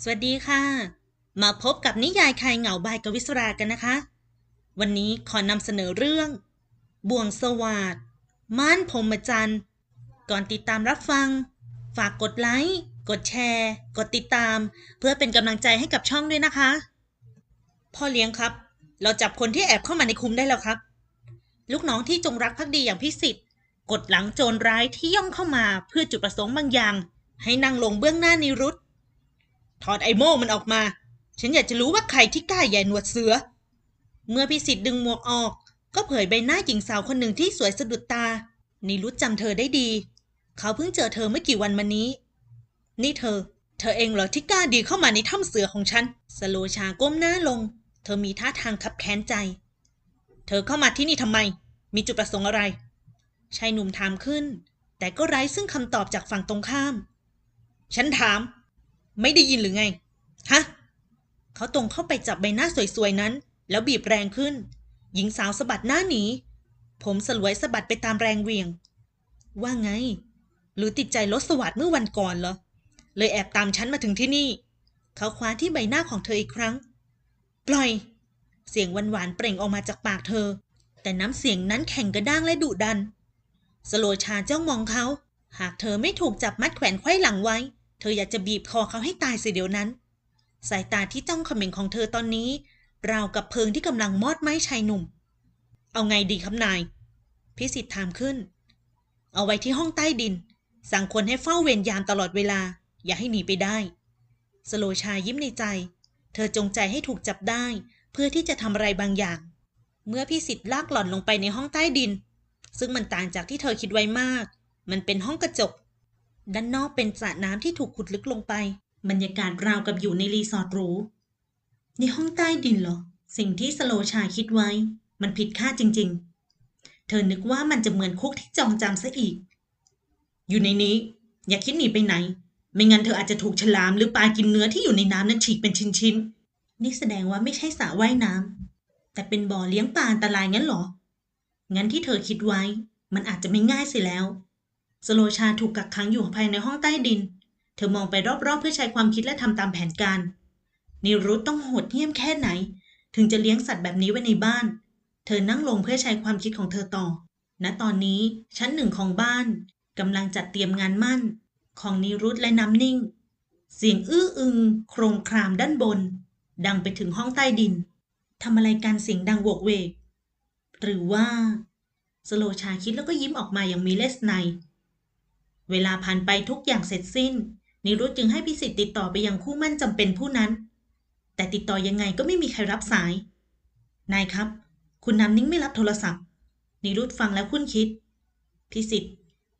สวัสดีค่ะ มาพบกับนิยายคลายเหงาบายกวิศรากันนะคะ วันนี้ขอนำเสนอเรื่อง บ่วงสวาดม่านพรมจันทร์ ก่อนติดตามรับฟัง ฝากกดไลค์ กดแชร์ กดติดตาม เพื่อเป็นกำลังใจให้กับช่องด้วยนะคะ พ่อเลี้ยงครับ เราจับคนที่แอบเข้ามาในคุมได้แล้วครับ ลูกน้องที่จงรักภักดีอย่างพิสิทธิ์กดหลังโจรร้ายที่ย่องเข้ามาเพื่อจุดประสงค์บางอย่าง ให้นั่งลงเบื้องหน้านิรุต ถอดไอโม่มันออกมา ฉันอยากจะรู้ว่าใครที่กล้าแย่หนวดเสือ เมื่อพิสิทธิ์ดึงหมวกออก ก็เผยใบหน้าหญิงสาวคนหนึ่งที่สวยสะดุดตา นิรุตจำเธอได้ดี เขาเพิ่งเจอเธอเมื่อกี่วันมานี้ นี่เธอ เธอเองเหรอที่กล้าดีเข้ามาในถ้ำเสือของฉัน สโลชาก้มหน้าลง เธอมีท่าทางคับแค้นใจ เธอเข้ามาที่นี่ทำไม มีจุดประสงค์อะไร ชายหนุ่มถามขึ้น แต่ก็ไร้ซึ่งคำตอบจากฝั่งตรงข้าม ฉันถาม ไม่ได้ยินหรือไง ฮะ เขาตรงเข้าไปจับใบหน้าสวยๆนั้น แล้วบีบแรงขึ้น หญิงสาวสะบัดหน้าหนี ผมสลวยสะบัดไปตามแรงเวียง ว่าไง หรือติดใจรถสวัสดเมื่อวันก่อนเหรอ เลยแอบตามฉันมาถึงที่นี่ เขาคว้าที่ใบหน้าของเธออีกครั้ง ปล่อย เสียงหวานๆเปล่งออกมาจากปากเธอ แต่น้ำเสียงนั้นแข็งกระด้างและดุดัน สโลชาเจ้องมองเขา หากเธอไม่ถูกจับมัดแขวนไขว้หลังไว้ เธออยากจะบีบคอเขาให้ตายเสียเดี๋ยวนั้น สายตาที่จ้องเขม็งของเธอตอนนี้ ราวกับเพลิงที่กำลังมอดไหม้ชายหนุ่ม เอาไงดีครับนาย พิสิทธิ์ถามขึ้น เอาไว้ที่ห้องใต้ดิน สั่งคนให้เฝ้าเวรยามตลอดเวลา อย่าให้หนีไปได้ สโลชายิ้มในใจ เธอจงใจให้ถูกจับได้ เพื่อที่จะทำอะไรบางอย่าง เมื่อพิสิทธิ์ลากหล่อนลงไปในห้องใต้ดิน ซึ่งมันต่างจากที่เธอคิดไว้มาก มันเป็นห้องกระจก ด้านนอกเป็นสระน้ำที่ถูกขุดลึกลงไป บรรยากาศราวกับอยู่ในรีสอร์ทหรู ในห้องใต้ดินเหรอ สิ่งที่สโลชาคิดไว้ มันผิดคาดจริง ๆ เธอนึกว่ามันจะเหมือนคุกที่จองจำซะอีก อยู่ในนี้ อย่าคิดหนีไปไหน ไม่งั้นเธออาจจะถูกฉลามหรือปลากินเนื้อที่อยู่ในน้ำนั้นฉีกเป็นชิ้นๆ นี่แสดงว่าไม่ใช่สระว่ายน้ำแต่เป็นบ่อเลี้ยงปลาอันตรายงั้นเหรอ งั้นที่เธอคิดไว้ มันอาจจะไม่ง่ายสิแล้ว สโลชาถูกกักขังอยู่ภายในห้องใต้ดิน เธอมองไปรอบๆ เพื่อใช้ความคิดและทำตามแผนการ นิรุตต้องโหดเหี้ยมแค่ไหน ถึงจะเลี้ยงสัตว์แบบนี้ไว้ในบ้าน เธอนั่งลงเพื่อใช้ความคิดของเธอต่อ ณ ตอนนี้ชั้นหนึ่งของบ้านกำลังจัดเตรียมงานมั่น ของนิรุตและน้ำนิ่ง เสียงอื้ออึง โครมครามด้านบน ดังไปถึงห้องใต้ดินทำอะไรการเสียงดังโวกเวก หรือว่า สโลชาคิดแล้วก็ยิ้มออกมาอย่างมีเลสไน เวลาผ่านไปทุกอย่างเสร็จสิ้น นิรุตจึงให้พิสิทธิ์ติดต่อไปยังคู่มั่นจำเป็นผู้นั้น แต่ติดต่อยังไงก็ไม่มีใครรับสาย นายครับ คุณน้ำนิ่งไม่รับโทรศัพท์ นิรุตฟังแล้วคุ้นคิด พิสิทธิ์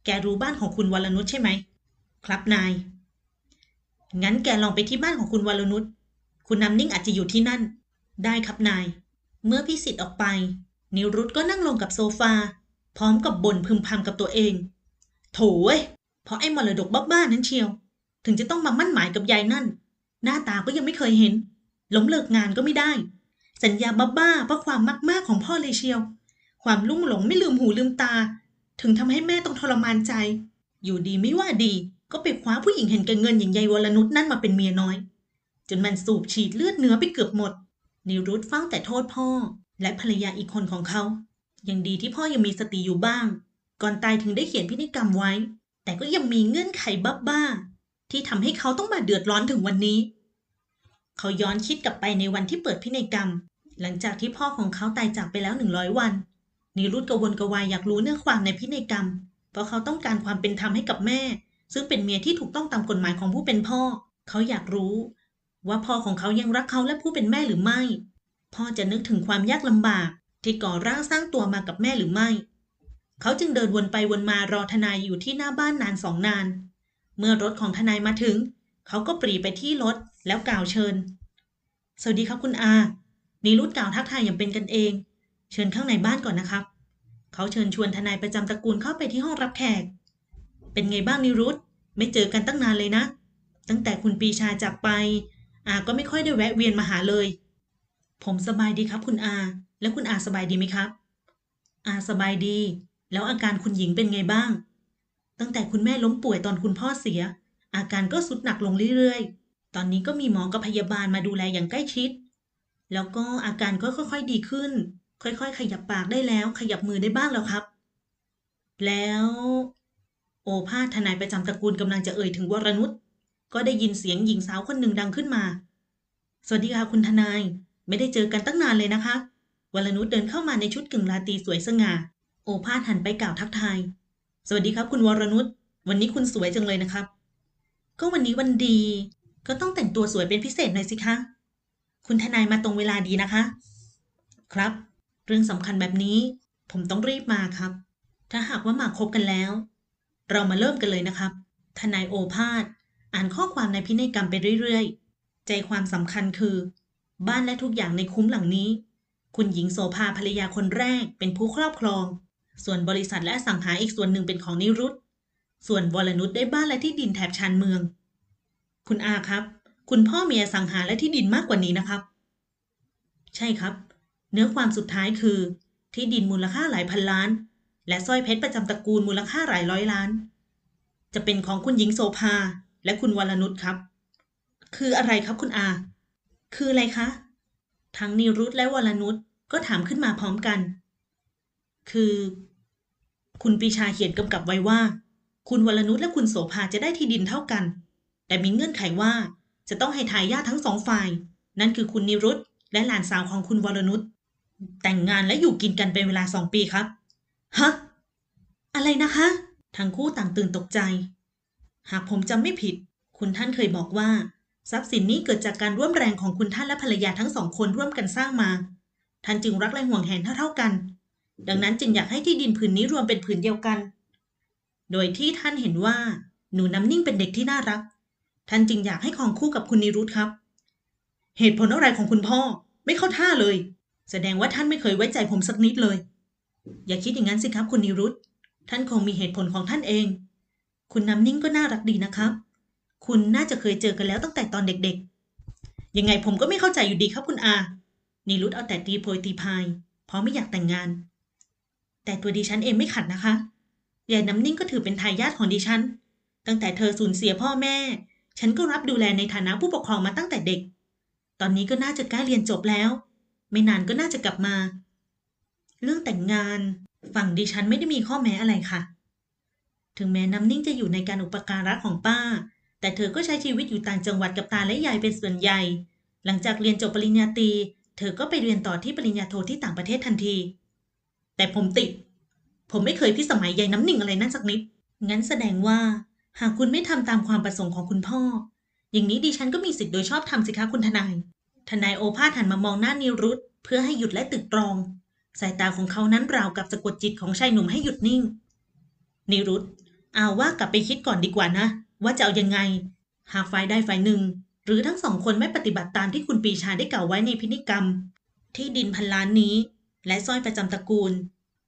แกรู้บ้านของคุณวรนุชใช่ไหม ครับนาย งั้นแกลองไปที่บ้านของคุณวรนุช คุณน้ำนิ่งอาจจะอยู่ที่นั่น ได้ครับนาย เมื่อพิสิทธิ์ออกไป นิรุตก็นั่งลงกับโซฟา พร้อมกับบ่นพึมพำกับตัวเอง โถเว้ยเพราะไอ้มรดกบ้าๆนั้นเชียว ถึงจะต้องมามั่นหมายกับยายนั่น หน้าตาก็ยังไม่เคยเห็น ล้มเลิกงานก็ไม่ได้ สัญญาบ้าๆเพราะความมากๆของพ่อเลยเชียว ความลุ่มหลงไม่ลืมหูลืมตา ถึงทำให้แม่ต้องทรมานใจ อยู่ดีไม่ว่าดี ก็ไปคว้าผู้หญิงเห็นแก่เงินอย่างยายวรนุชนั่นมาเป็นเมียน้อย จนมันสูบฉีดเลือดเนื้อไปเกือบหมด นิรุธเฝ้าแต่โทษพ่อ และภรรยาอีกคนของเขา ยังดีที่พ่อยังมีสติอยู่บ้าง ก่อนตายถึงได้เขียนพินัยกรรมไว้ แต่ก็ยังมีเงื่อนไขบ้าๆที่ทำให้เขาต้องมาเดือดร้อนถึงวันนี้ เขาย้อนคิดกลับไปในวันที่เปิดพินัยกรรม หลังจากที่พ่อของเขาตายจากไปแล้วหนึ่งร้อยวันนิรุธกระวนกระวายอยากรู้เนื้อความในพินัยกรรม เพราะเขาต้องการความเป็นธรรมให้กับแม่ ซึ่งเป็นเมียที่ถูกต้องตามกฎหมายของผู้เป็นพ่อ เขาอยากรู้ ว่าพ่อของเขายังรักเขาและผู้เป็นแม่หรือไม่ พ่อจะนึกถึงความยากลำบาก ที่ก่อร่างสร้างตัวมากับแม่หรือไม่ เขาจึงเดินวนไปวนมารอทนายอยู่ที่หน้าบ้านนานสองนาน เมื่อรถของทนายมาถึง เขาก็ปรีไปที่รถแล้วกล่าวเชิญ สวัสดีครับคุณอานิรุตกล่าวทักทายอย่างเป็นกันเอง เชิญข้างในบ้านก่อนนะครับ เขาเชิญชวนทนายประจำตระกูลเข้าไปที่ห้องรับแขก เป็นไงบ้างนิรุตไม่เจอกันตั้งนานเลยนะ ตั้งแต่คุณปีชาจากไป อาก็ไม่ค่อยได้แวะเวียนมาหาเลย ผมสบายดีครับคุณอา แล้วคุณอาสบายดีไหมครับ อาสบายดี แล้วอาการคุณหญิงเป็นไงบ้าง ตั้งแต่คุณแม่ล้มป่วยตอนคุณพ่อเสีย อาการก็สุดหนักลงเรื่อยๆ ตอนนี้ก็มีหมอกับพยาบาลมาดูแลอย่างใกล้ชิด แล้วก็อาการก็ค่อยๆดีขึ้น ค่อยๆ ขยับปากได้แล้ว ขยับมือได้บ้างแล้วครับ แล้ว โอภาสทนายประจำตระกูลกำลังจะเอ่ยถึงวรนุชก็ได้ยินเสียงหญิงสาวคนหนึ่งดังขึ้นมา สวัสดีค่ะคุณทนาย ไม่ได้เจอกันตั้งนานเลยนะคะ วรนุชเดินเข้ามาในชุดกึ่งราตรีสวยสง่า โอภาสหันไปกล่าวทักทาย สวัสดีครับ คุณวรนุช วันนี้คุณสวยจังเลยนะครับ ก็วันนี้วันดี ก็ต้องแต่งตัวสวยเป็นพิเศษหน่อยสิคะ คุณทนายมาตรงเวลาดีนะคะ ครับ เรื่องสำคัญแบบนี้ ผมต้องรีบมาครับ ถ้าหากว่ามาคบกันแล้ว เรามาเริ่มกันเลยนะครับ ทนายโอภาสอ่านข้อความในพินัยกรรมไปเรื่อยๆ ใจความสำคัญคือ บ้านและทุกอย่างในคุ้มหลังนี้ คุณหญิงโสภาภรรยาคนแรกเป็นผู้ครอบครอง ส่วนบริษัทและสังหาอีกส่วนหนึ่งเป็นของนิรุตส่วนวรนุชได้บ้านและที่ดินแถบชานเมือง คุณอาครับ คุณพ่อมีอสังหาและที่ดินมากกว่านี้นะครับ ใช่ครับ เนื้อความสุดท้ายคือ ที่ดินมูลค่าหลายพันล้าน และสร้อยเพชรประจำตระกูลมูลค่าหลายร้อยล้าน จะเป็นของคุณหญิงโสภาและคุณวรนุชครับ คืออะไรครับคุณอา คืออะไรคะ ทั้งนิรุตและวรนุชก็ถามขึ้นมาพร้อมกัน คือคุณปีชาเขียนกำกับไว้ว่า คุณวรนุชและคุณโสภาจะได้ที่ดินเท่ากัน แต่มีเงื่อนไขว่าจะต้องให้ทายาททั้งสองฝ่าย นั่นคือคุณนิรุตและหลานสาวของคุณวรนุชแต่งงานและอยู่กินกันเป็นเวลาสองปีครับ ฮะ อะไรนะคะ ทั้งคู่ต่างตื่นตกใจ หากผมจำไม่ผิด คุณท่านเคยบอกว่า ทรัพย์สินนี้เกิดจากการร่วมแรงของคุณท่านและภรรยาทั้งสองคนร่วมกันสร้างมา ท่านจึงรักและห่วงแหนเท่าๆกัน ดังนั้นจึงอยากให้ที่ดินผืนนี้รวมเป็นผืนเดียวกัน โดยที่ท่านเห็นว่าหนูน้ำนิ่งเป็นเด็กที่น่ารัก ท่านจึงอยากให้ครองคู่กับคุณนิรุธครับ เหตุผลอะไรของคุณพ่อไม่เข้าท่าเลย แสดงว่าท่านไม่เคยไว้ใจผมสักนิดเลย อย่าคิดอย่างนั้นสิครับ คุณนิรุธท่านคงมีเหตุผลของท่านเอง คุณน้ำนิ่งก็น่ารักดีนะครับ คุณน่าจะเคยเจอกันแล้วตั้งแต่ตอนเด็กๆ ยังไงผมก็ไม่เข้าใจอยู่ดีครับคุณอานิรุธเอาแต่ตีโพยตีพายเพราะไม่อยากแต่งงาน แต่ตัวดิฉันเองไม่ขัดนะคะยายน้ำนิ่งก็ถือเป็นทายาทของดิฉัน ตั้งแต่เธอสูญเสียพ่อแม่ ฉันก็รับดูแลในฐานะผู้ปกครองมาตั้งแต่เด็ก ตอนนี้ก็น่าจะใกล้เรียนจบแล้ว ไม่นานก็น่าจะกลับมา เรื่องแต่งงานฝั่งดิฉันไม่ได้มีข้อแม้อะไรค่ะ ถึงแม้น้ำนิ่งจะอยู่ในการอุปการะของป้า แต่เธอก็ใช้ชีวิตอยู่ต่างจังหวัดกับตาและยายเป็นส่วนใหญ่ หลังจากเรียนจบปริญญาตรี เธอก็ไปเรียนต่อที่ปริญญาโทที่ต่างประเทศทันที แต่ผมติด ผมไม่เคยพิสมัยยายน้ำหนึ่งอะไรนั่นสักนิด งั้นแสดงว่า หากคุณไม่ทำตามความประสงค์ของคุณพ่อ อย่างนี้ดิฉันก็มีสิทธิ์โดยชอบทำสิคะคุณทนาย ทนายโอภาสหันมามองหน้านิรุธเพื่อให้หยุดและตึกตรอง สายตาของเขานั้นราวกับสะกดจิตของชายหนุ่มให้หยุดนิ่ง นิรุธเอาว่ากลับไปคิดก่อนดีกว่านะ ว่าจะเอายังไง หากฝ่ายใดฝ่ายหนึ่ง หรือทั้งสองคนไม่ปฏิบัติตามที่คุณปีชาได้กล่าวไว้ในพินิกรรม ที่ดินพันล้านนี้ และสร้อยประจำตระกูล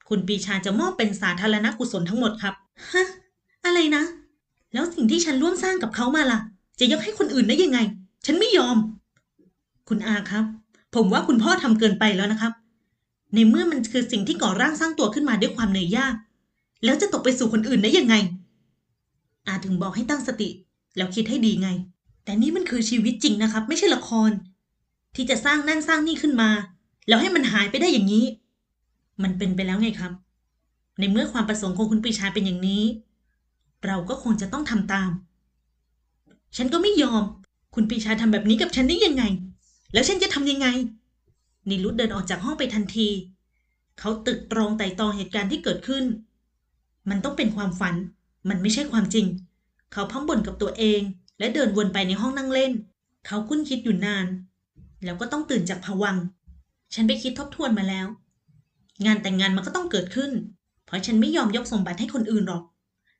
คุณปีชาจะมอบเป็นสาธารณกุศลทั้งหมดครับ ฮะ อะไรนะ แล้วสิ่งที่ฉันร่วมสร้างกับเขามาล่ะ จะยกให้คนอื่นได้ยังไง ฉันไม่ยอม คุณอาครับ ผมว่าคุณพ่อทำเกินไปแล้วนะครับ ในเมื่อมันคือสิ่งที่ก่อร่างสร้างตัวขึ้นมาด้วยความเหนื่อยยาก แล้วจะตกไปสู่คนอื่นได้ยังไง อาถึงบอกให้ตั้งสติ แล้วคิดให้ดีไง แต่นี่มันคือชีวิตจริงนะครับ ไม่ใช่ละคร ที่จะสร้างนั่นสร้างนี่ขึ้นมา แล้วให้มันหายไปได้อย่างนี้ มันเป็นไปแล้วไงครับ ในเมื่อความประสงค์ของคุณปีชาเป็นอย่างนี้ เราก็คงจะต้องทำตาม ฉันก็ไม่ยอม คุณปีชาทำแบบนี้กับฉันได้ยังไง แล้วฉันจะทำยังไง นิรุธเดินออกจากห้องไปทันที เขาตึกตรองไต่ตองเหตุการณ์ที่เกิดขึ้น มันต้องเป็นความฝัน มันไม่ใช่ความจริง เขาพังบ่นกับตัวเอง และเดินวนไปในห้องนั่งเล่น เขาคุ้นคิดอยู่นาน แล้วก็ต้องตื่นจากผวัง ฉันไปคิดทบทวนมาแล้ว งานแต่งงานมันก็ต้องเกิดขึ้น เพราะฉันไม่ยอมยกสมบัติให้คนอื่นหรอก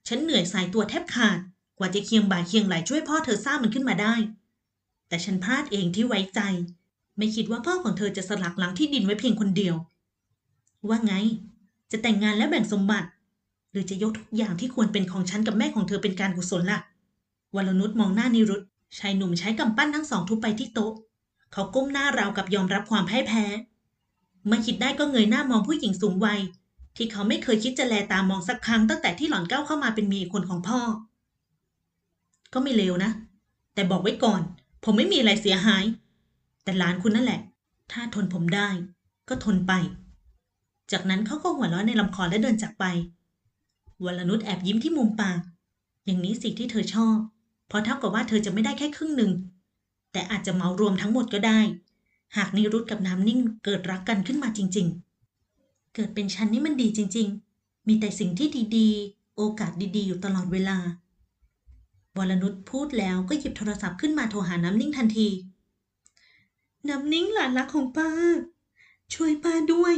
ฉันเหนื่อยสายตัวแทบขาด กว่าจะเคียงบ่าเคียงไหลช่วยพ่อเธอสร้างมันขึ้นมาได้ แต่ฉันพลาดเองที่ไว้ใจ ไม่คิดว่าพ่อของเธอจะสลักหลังที่ดินไว้เพียงคนเดียว ว่าไง จะแต่งงานและแบ่งสมบัติ หรือจะยกทุกอย่างที่ควรเป็นของฉันกับแม่ของเธอเป็นการกุศลล่ะวรนุชมองหน้านิรุธชายหนุ่มใช้กำปั้นทั้งสองทุบไปที่โต๊ะ เขาก้มหน้าราวกับยอมรับความพ่ายแพ้เมื่อคิดได้ก็เงยหน้ามองผู้หญิงสูงวัย ที่เขาไม่เคยคิดจะแลตามองสักครั้งตั้งแต่ที่หล่อนก้าวเข้ามาเป็นเมียคนของพ่อ ก็ไม่เลวนะ แต่บอกไว้ก่อน ผมไม่มีอะไรเสียหาย แต่หลานคุณนั่นแหละ ถ้าทนผมได้ ก็ทนไป จากนั้นเขาก็หัวเราะในลำคอและเดินจากไปวรนุชแอบยิ้มที่มุมปาก อย่างนี้สิที่เธอชอบ เพราะเท่ากับว่าเธอจะไม่ได้แค่ครึ่งหนึ่ง แต่อาจจะเมารวมทั้งหมดก็ได้ หากนิรุตกับน้ำนิ่งเกิดรักกันขึ้นมาจริง ๆ เกิดเป็นฉันนี่มันดีจริง ๆ มีแต่สิ่งที่ดีๆ โอกาสดีๆ อยู่ตลอดเวลาวรนุชพูดแล้วก็หยิบโทรศัพท์ขึ้นมาโทรหาน้ำนิ่งทันที น้ำนิ่งหลานรักของป้า ช่วยป้าด้วย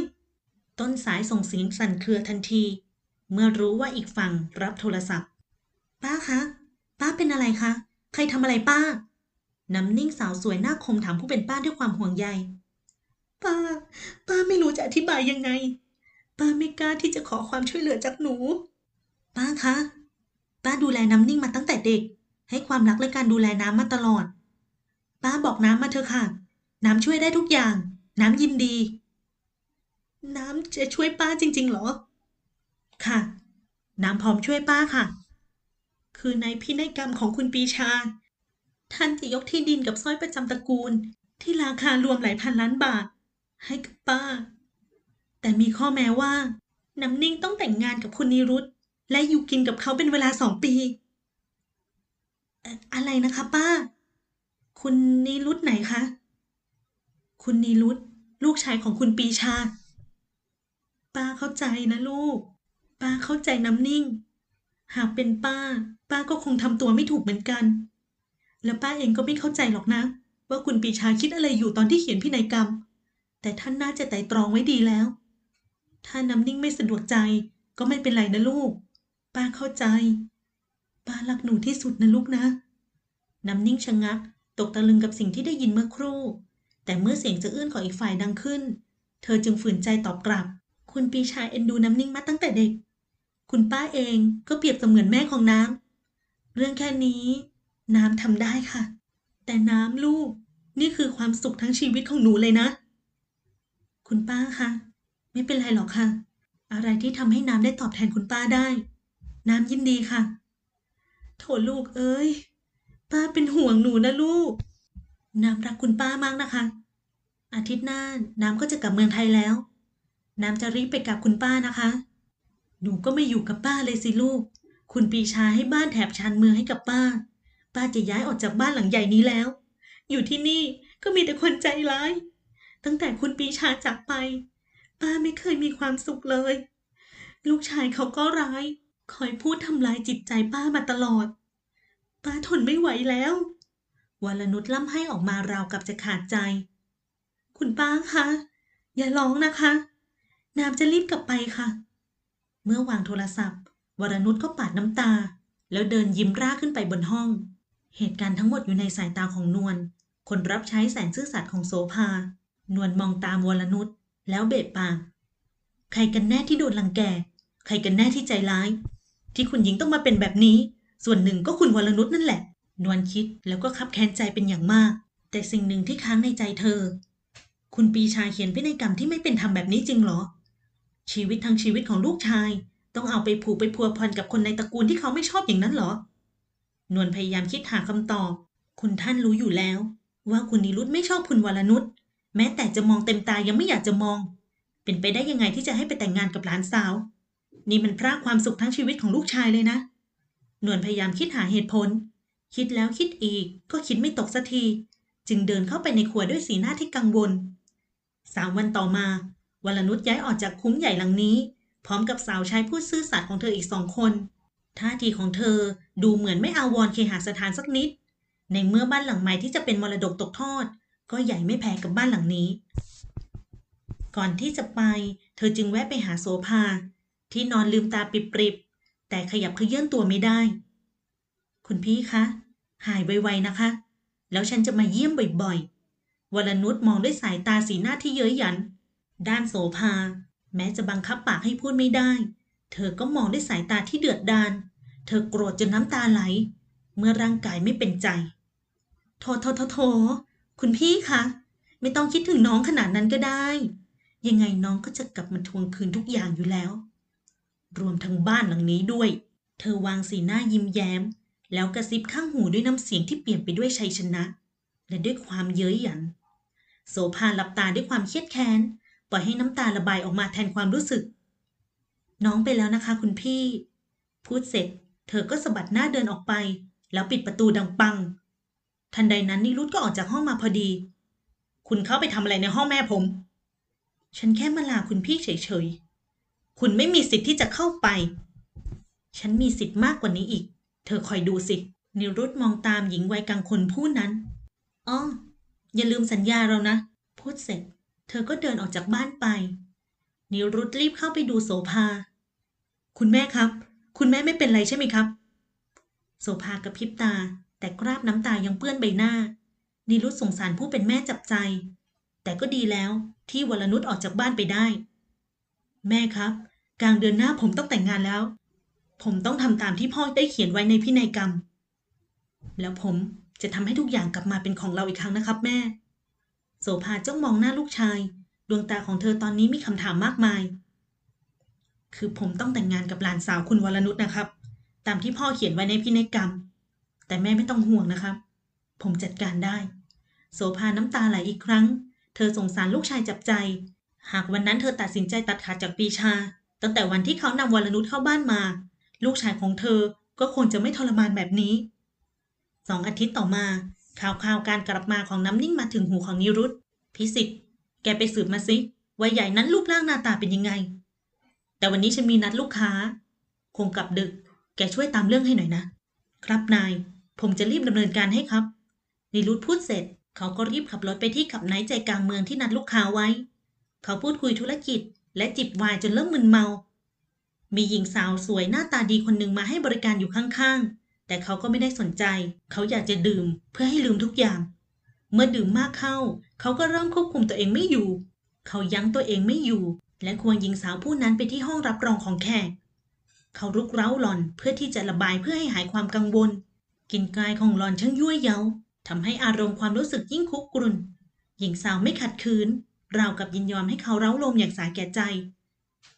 ต้นสายส่งเสียงสั่นเครือทันที เมื่อรู้ว่าอีกฝั่งรับโทรศัพท์ ป้าคะ ป้าเป็นอะไรคะ ใครทำอะไรป้า น้ำนิ่งสาวสวยหน้าคมถามผู้เป็นป้าด้วยความห่วงใย ป้า ป้าไม่รู้จะอธิบายยังไง ป้าไม่กล้าที่จะขอความช่วยเหลือจากหนู ป้าคะ ป้าดูแลน้ำนิ่งมาตั้งแต่เด็ก ให้ความรักและการดูแลน้ำมาตลอด ป้าบอกน้ำมาเถอะค่ะ น้ำช่วยได้ทุกอย่าง น้ำยินดี น้ำจะช่วยป้าจริง ๆ หรอ ค่ะ น้ำพร้อมช่วยป้าค่ะ คือในพินัยกรรมของคุณปีชา ท่านจะยกที่ดินกับสร้อยประจำตระกูล ที่ราคารวมหลายพันล้านบาท ให้กับป้า แต่มีข้อแม้ว่า น้ำนิ่งต้องแต่งงานกับคุณนิรุตและอยู่กินกับเขาเป็นเวลาสองปีเอ่ออะไรนะคะ ป้า คุณนิรุตไหนคะ คุณนิรุตลูกชายของคุณปีชา ป้าเข้าใจนะลูก ป้าเข้าใจน้ำนิ่ง หากเป็นป้า ป้าก็คงทำตัวไม่ถูกเหมือนกัน แล้วป้าเองก็ไม่เข้าใจหรอกนะ ว่าคุณปีชาคิดอะไรอยู่ตอนที่เขียนพินัยกรรม แต่ท่านน่าจะไตร่ตรองไว้ดีแล้ว ถ้าน้ำนิ่งไม่สะดวกใจก็ไม่เป็นไรนะลูก ป้าเข้าใจ ป้ารักหนูที่สุดนะลูกนะ น้ำนิ่งชะงัก ตกตะลึงกับสิ่งที่ได้ยินเมื่อครู่ แต่เมื่อเสียงจะอื้นของอีกฝ่ายดังขึ้น เธอจึงฝืนใจตอบกลับ คุณปีชาเอ็นดูน้ำนิ่งมาตั้งแต่เด็ก คุณป้าเองก็เปรียบเสมือนแม่ของน้ำเรื่องแค่นี้ น้ำทำได้ค่ะ แต่น้ำลูก นี่คือความสุขทั้งชีวิตของหนูเลยนะ คุณป้าคะไม่เป็นไรหรอกค่ะ อะไรที่ทำให้น้ำได้ตอบแทนคุณป้าได้ น้ำยินดีค่ะ โถลูกเอ้ย ป้าเป็นห่วงหนูนะลูก น้ำรักคุณป้ามากนะคะ อาทิตย์หน้าน้ำก็จะกลับเมืองไทยแล้ว น้ำจะรีบไปกับคุณป้านะคะ หนูก็ไม่อยู่กับป้าเลยสิลูก คุณปีชาให้บ้านแถบชานเมืองให้กับป้า ป้าจะย้ายออกจากบ้านหลังใหญ่นี้แล้ว อยู่ที่นี่ก็มีแต่คนใจร้าย ตั้งแต่คุณปีชาจากไป ป้าไม่เคยมีความสุขเลย ลูกชายเขาก็ร้าย คอยพูดทำลายจิตใจป้ามาตลอด ป้าทนไม่ไหวแล้ววรนุชล่ำให้ออกมาราวกับจะขาดใจ คุณป้าคะ อย่าร้องนะคะน้ำจะรีบกลับไปค่ะ เมื่อวางโทรศัพท์ วรนุชก็ปาดน้ำตา แล้วเดินยิ้มร่าขึ้นไปบนห้อง เหตุการณ์ทั้งหมดอยู่ในสายตาของนวล คนรับใช้แสนซื่อสัตย์ของโสภา นวลมองตามวรนุชแล้วเบะปาก ใครกันแน่ที่โดนลังแก ใครกันแน่ที่ใจร้าย ที่คุณหญิงต้องมาเป็นแบบนี้ ส่วนหนึ่งก็คุณวรนุชนั่นแหละ นวลคิดแล้วก็คับแค้นใจเป็นอย่างมาก แต่สิ่งหนึ่งที่ค้างในใจเธอ คุณปีชาเขียนพินัยกรรมที่ไม่เป็นธรรมแบบนี้จริงเหรอ ชีวิตทั้งชีวิตของลูกชาย ต้องเอาไปผูกไปพัวพันกับคนในตระกูลที่เขาไม่ชอบอย่างนั้นเหรอ นวลพยายามคิดหาคำตอบ คุณท่านรู้อยู่แล้ว ว่าคุณนิรุตไม่ชอบคุณวรนุชแม้แต่จะมองเต็มตายังไม่อยากจะมอง เป็นไปได้ยังไงที่จะให้ไปแต่งงานกับหลานสาว นี่มันพรากความสุขทั้งชีวิตของลูกชายเลยนะ นวลพยายามคิดหาเหตุผล คิดแล้วคิดอีกก็คิดไม่ตกสักที จึงเดินเข้าไปในครัวด้วยสีหน้าที่กังวลสามวันต่อมาวรนุชย้ายออกจากคุ้มใหญ่หลังนี้ พร้อมกับสาวใช้ผู้ซื่อสัตย์ของเธออีกสองคน ท่าทีของเธอดูเหมือนไม่อาวรณ์เคหสถานสักนิด ในเมื่อบ้านหลังใหม่ที่จะเป็นมรดกตกทอด ก็ใหญ่ไม่แพ้กับบ้านหลังนี้ ก่อนที่จะไป เธอจึงแวะไปหาโสภา ที่นอนลืมตาปริบๆ แต่ขยับเขยื่อนตัวไม่ได้ คุณพี่คะ หายไวๆนะคะ แล้วฉันจะมาเยี่ยมบ่อยๆ วรนุชมองด้วยสายตาสีหน้าที่เย้ยหยัน ด้านโสภา แม้จะบังคับปากให้พูดไม่ได้ เธอก็มองด้วยสายตาที่เดือดดาล เธอโกรธจนน้ำตาไหล เมื่อร่างกายไม่เป็นใจ โทโทโทโทคุณพี่คะ ไม่ต้องคิดถึงน้องขนาดนั้นก็ได้ ยังไงน้องก็จะกลับมาทวงคืนทุกอย่างอยู่แล้ว รวมทั้งบ้านหลังนี้ด้วย เธอวางสีหน้ายิ้มแย้ม แล้วกระซิบข้างหูด้วยน้ำเสียงที่เปลี่ยนไปด้วยชัยชนะ และด้วยความเย้ยหยัน โสภาหลับตาด้วยความเครียดแค้น ปล่อยให้น้ำตาระบายออกมาแทนความรู้สึก น้องไปแล้วนะคะคุณพี่ พูดเสร็จ เธอก็สะบัดหน้าเดินออกไป แล้วปิดประตูดังปัง ทันใดนั้นนิรุตก็ออกจากห้องมาพอดี คุณเข้าไปทำอะไรในห้องแม่ผม ฉันแค่มาลาคุณพี่เฉยๆ คุณไม่มีสิทธิ์ที่จะเข้าไป ฉันมีสิทธิ์มากกว่านี้อีก เธอคอยดูสิ นิรุตมองตามหญิงวัยกลางคนผู้นั้นอ๋ออย่าลืมสัญญาเรานะ พูดเสร็จ เธอก็เดินออกจากบ้านไป นิรุตรีบเข้าไปดูโสภา คุณแม่ครับ คุณแม่ไม่เป็นไรใช่ไหมครับ โสภากระพริบตา แต่คราบน้ำตายังเปื้อนใบหน้า นิรุตสงสารผู้เป็นแม่จับใจ แต่ก็ดีแล้วที่วรนุชออกจากบ้านไปได้ แม่ครับ กลางเดือนหน้าผมต้องแต่งงานแล้ว ผมต้องทำตามที่พ่อได้เขียนไว้ในพินัยกรรม แล้วผมจะทำให้ทุกอย่างกลับมาเป็นของเราอีกครั้งนะครับ แม่ โสภาจ้องมองหน้าลูกชาย ดวงตาของเธอตอนนี้มีคำถามมากมาย คือผมต้องแต่งงานกับหลานสาวคุณวรนุชนะครับ ตามที่พ่อเขียนไว้ในพินัยกรรม แต่แม่ไม่ต้องห่วงนะครับ ผมจัดการได้ โสภาน้ำตาไหลอีกครั้ง เธอสงสารลูกชายจับใจ หากวันนั้นเธอตัดสินใจตัดขาดจากปีชา ตั้งแต่วันที่เขานำวรนุชเข้าบ้านมา ลูกชายของเธอก็คงจะไม่ทรมานแบบนี้ สองอาทิตย์ต่อมาข่าวข่าวการกลับมาของน้ำนิ่งมาถึงหูของนิรุตพิสิทธิ์ กไปสืบมาสิว่าใหญ่นั้นรูปร่างหน้าตาเป็นยังไง แต่วันนี้ฉันมีนัดลูกค้า คงกลับดึก แกช่วยตามเรื่องให้หน่อยนะ ครับนาย ผมจะรีบดำเนินการให้ครับนิรุตพูดเสร็จ เขาก็รีบขับรถไปที่ขับไนท์ใจกลางเมืองที่นัดลูกค้าไว้ เขาพูดคุยธุรกิจ และจิบไวน์จนเริ่มมึนเมา มีหญิงสาวสวยหน้าตาดีคนหนึ่งมาให้บริการอยู่ข้างๆ แต่เขาก็ไม่ได้สนใจ เขาอยากจะดื่มเพื่อให้ลืมทุกอย่าง เมื่อดื่มมากเข้า เขาก็เริ่มควบคุมตัวเองไม่อยู่ เขายั้งตัวเองไม่อยู่ และควงหญิงสาวผู้นั้นไปที่ห้องรับรองของแขก เขารุกเร้าหล่อนเพื่อที่จะระบายเพื่อให้หายความกังวลกลินกายของหล่อนช่างยั่วเย้าทำให้อารมณ์ความรู้สึกยิ่งคุกกรุ่น หญิงสาวไม่ขัดขืน ราวกับยินยอมให้เขาเร้าลมอย่างสาแก่ใจ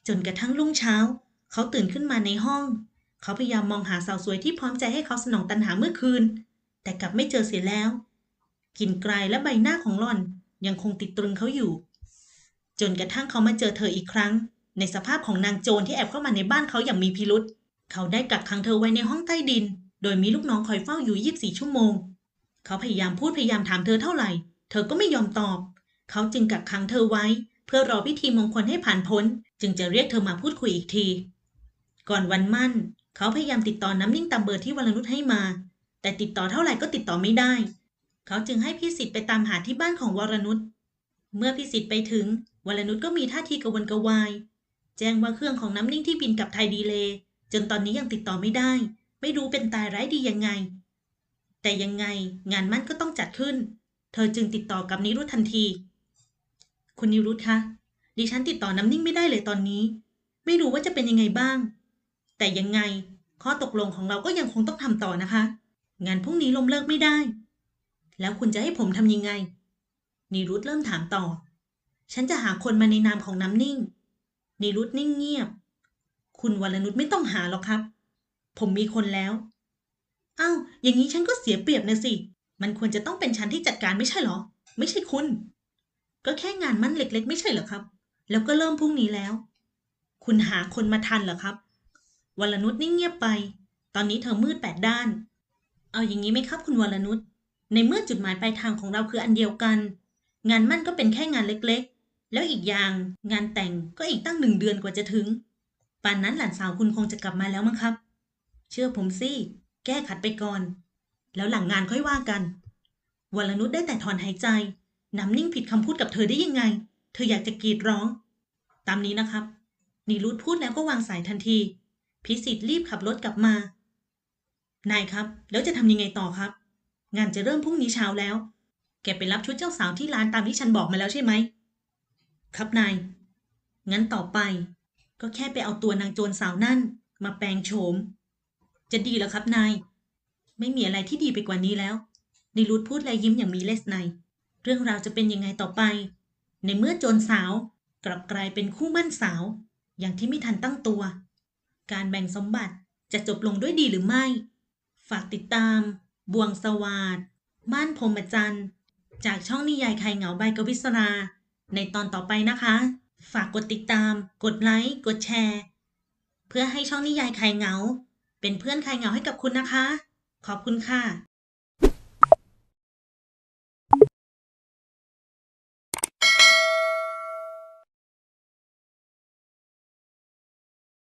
จนกระทั่งรุ่งเช้า เขาตื่นขึ้นมาในห้อง เขาพยายามมองหาสาวสวยที่พร้อมใจให้เขาสนองตัณหาเมื่อคืน แต่กลับไม่เจอเสียแล้ว กลิ่นกลายและใบหน้าของหล่อนยังคงติดตรึงเขาอยู่ จนกระทั่งเขามาเจอเธออีกครั้ง ในสภาพของนางโจรที่แอบเข้ามาในบ้านเขาอย่างมีพิรุษเขาได้กักขังเธอไว้ในห้องใต้ดิน โดยมีลูกน้องคอยเฝ้าอยู่24ชั่วโมง เขาพยายามพูดพยายามถามเธอเท่าไหร่ เธอก็ไม่ยอมตอบ เขาจึงกักขังเธอไว้ เพื่อรอพิธีมงคลให้ผ่านพ้น จึงจะเรียกเธอมาพูดคุยอีกที ก่อนวันมั่น เขาพยายามติดต่อน้ำนิ่งตามเบอร์ที่วรนุชให้มา แต่ติดต่อเท่าไหร่ก็ติดต่อไม่ได้ เขาจึงให้พี่สิทธิ์ไปตามหาที่บ้านของวรนุชเมื่อพี่สิทธิ์ไปถึง วรนุชก็มีท่าทีกระวนกระวาย แจ้งว่าเครื่องของน้ำนิ่งที่บินกับไทยดีเลย์จนตอนนี้ยังติดต่อไม่ได้ ไม่รู้เป็นตายร้ายดียังไง แต่ยังไงงานมั่นก็ต้องจัดขึ้น เธอจึงติดต่อกับนิรุธทันที คุณนิรุธคะดิฉันติดต่อน้ำนิ่งไม่ได้เลยตอนนี้ ไม่รู้ว่าจะเป็นยังไงบ้าง แต่ยังไงข้อตกลงของเราก็ยังคงต้องทำต่อนะคะ งานพรุ่งนี้ล้มเลิกไม่ได้ แล้วคุณจะให้ผมทำยังไง นิรุธเริ่มถามต่อ ฉันจะหาคนมาในนามของน้ำนิ่ง นิรุธนิ่งเงียบ คุณวรนุชไม่ต้องหาหรอกครับ ผมมีคนแล้วอ้าวอย่างนี้ฉันก็เสียเปรียบนะสิ มันควรจะต้องเป็นฉันที่จัดการไม่ใช่หรอ ไม่ใช่คุณ ก็แค่งานมั่นเล็ก ๆ ไม่ใช่เหรอครับ แล้วก็เริ่มพรุ่งนี้แล้ว คุณหาคนมาทันเหรอครับวรนุชนิ่งเงียบไป ตอนนี้เธอมืดแปดด้าน เอาอย่างนี้ไหมครับ คุณวรนุช ในเมื่อจุดหมายปลายทางของเราคืออันเดียวกัน งานมั่นก็เป็นแค่งานเล็กๆ แล้วอีกอย่างงานแต่งก็อีกตั้งหนึ่งเดือนกว่าจะถึง ป่านนั้นหลานสาวคุณคงจะกลับมาแล้วมั้งครับ เชื่อผมสิ แก้ขัดไปก่อน แล้วหลังงานค่อยว่ากัน วรนุชได้แต่ถอนหายใจ น้ำนิ่งผิดคำพูดกับเธอได้ยังไง เธออยากจะกรีดร้อง ตามนี้นะครับนิรุธพูดแล้วก็วางสายทันที พิสิทธิ์รีบขับรถกลับมา นายครับ แล้วจะทำยังไงต่อครับ งานจะเริ่มพรุ่งนี้เช้าแล้ว แกไปรับชุดเจ้าสาวที่ร้านตามที่ฉันบอกมาแล้วใช่ไหม ครับนาย งั้นต่อไป ก็แค่ไปเอาตัวนางโจรสาวนั่น มาแปลงโฉม จะดีเหรอครับนาย ไม่มีอะไรที่ดีไปกว่านี้แล้วนิรุธพูดและยิ้มอย่างมีเลสใน เรื่องราวจะเป็นยังไงต่อไป ในเมื่อโจรสาวกลับกลายเป็นคู่มั่นสาว อย่างที่ไม่ทันตั้งตัว การแบ่งสมบัติจะจบลงด้วยดีหรือไม่ ฝากติดตาม บวงสวาดบ้านพรมจันทร์ จากช่องนิยายไข่เหงาใบกวิศรา ในตอนต่อไปนะคะ ฝากกดติดตาม กดไลค์ กดแชร์ เพื่อให้ช่องนิยายไข่เหงา เป็นเพื่อนไข่เหงาให้กับคุณนะคะ ขอบคุณค่ะ